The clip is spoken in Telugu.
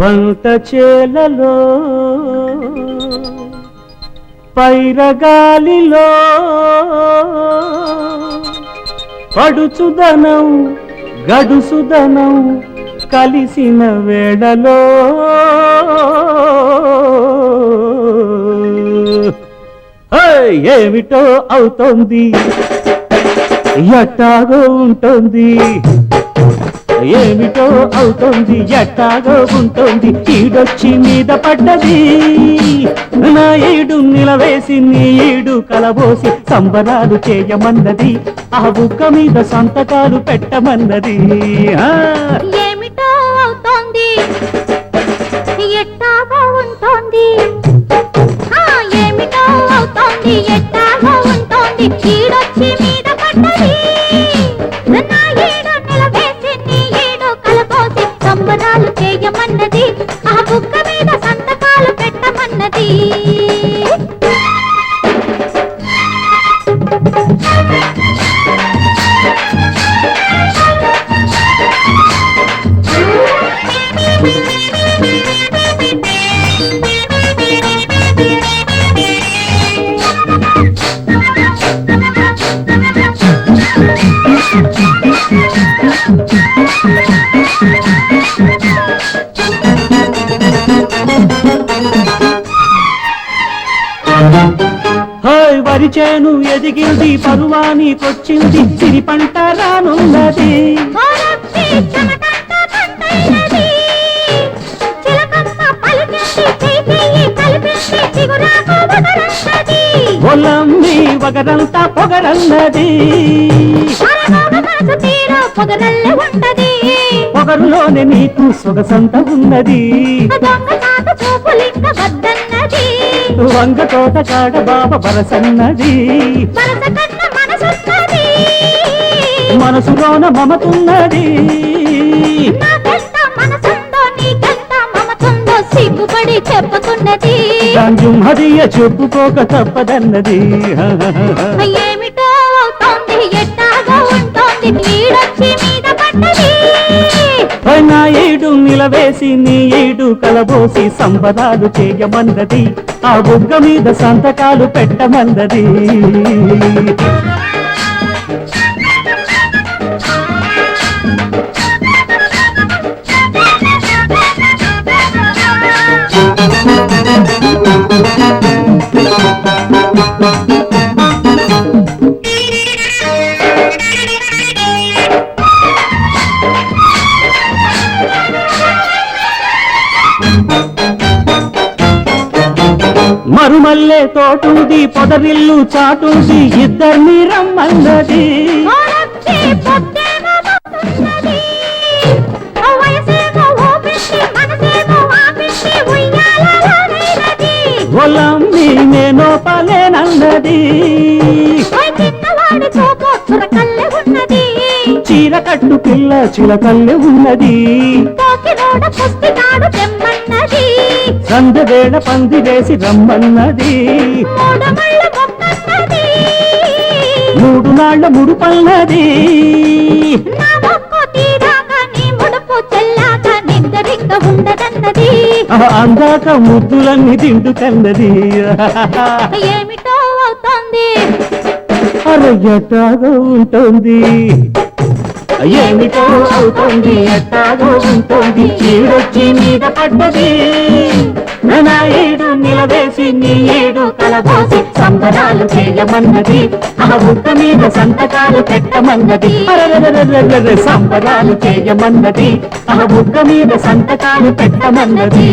పంట చేలలో పైరగాలిలో పడుచుదనం గడుసుదనం కలిసిన వేడలో. ఏమిటో అవుతోంది? ఎట్టాగో ఉంటుంది? ఏమిటో అవుతోంది ఎట్టాగో ఉంటుంది ఈడొచ్చి మీద పడ్డది. నా ఈడు నిలవేసి నీ ఈడు కలబోసి సంబరాలు చేయమన్నది ఆ బుక్క మీద సంతకాలు పెట్టమన్నది. ఏమిటో అవుతోంది ఎట్టాగో ఉంటోంది. చేను ఎదిగింది పరువానికొచ్చింది సిరి పంట రానున్నది. ఒలమ్మి వగరంతా పొగరన్నది. పొగరులోనే నీకు సొగసంత ఉన్నది వంగ తోట కాడ బాబ బరసన్నది. మనసులోన మమతున్నది. సిగ్గుపడి చెప్పుకున్నది. చెప్పుకోక తప్పదన్నది. ఏమిటో అవుతోంది నిలవేసి నీ ఏడు కలబోసి సంబరాలు చేయమన్నది ఆ బుగ్గ మీద సంతకాలు పెట్టమన్నది మరుమల్లే తోటుంది పొదరిల్లు చాటుంది ఇద్దరిని రమ్మన్నది. ఒలమ్మి నేను పలేనన్నది. చీర కట్టు పిల్ల చిలకల్లె ఉన్నది తెమ్మన్నది. సందవేళ పంది వేసి రమ్మన్నది. మూడు నాళ్ళ ముడుపన్నది అందాక ముద్దులన్నీ తింటుకన్నది ఏమిటో అవుతోంది? అరే ఎట్టాగో ఉంటుంది. ఏమిటో అవుతుంది ఎట్టాగో ఉంటుంది చీడొచ్చి మీద పడ్డది. నా ఏడు నిలవేసి నీ ఏడు కలబోసి సంబరాలు చేయమన్నది. ఆ బుక్క మీద సంతకాలు పెట్టమన్నది. సంబరాలు చేయమన్నది. ఆ బుక్క మీద సంతకాలు పెట్టమన్నది.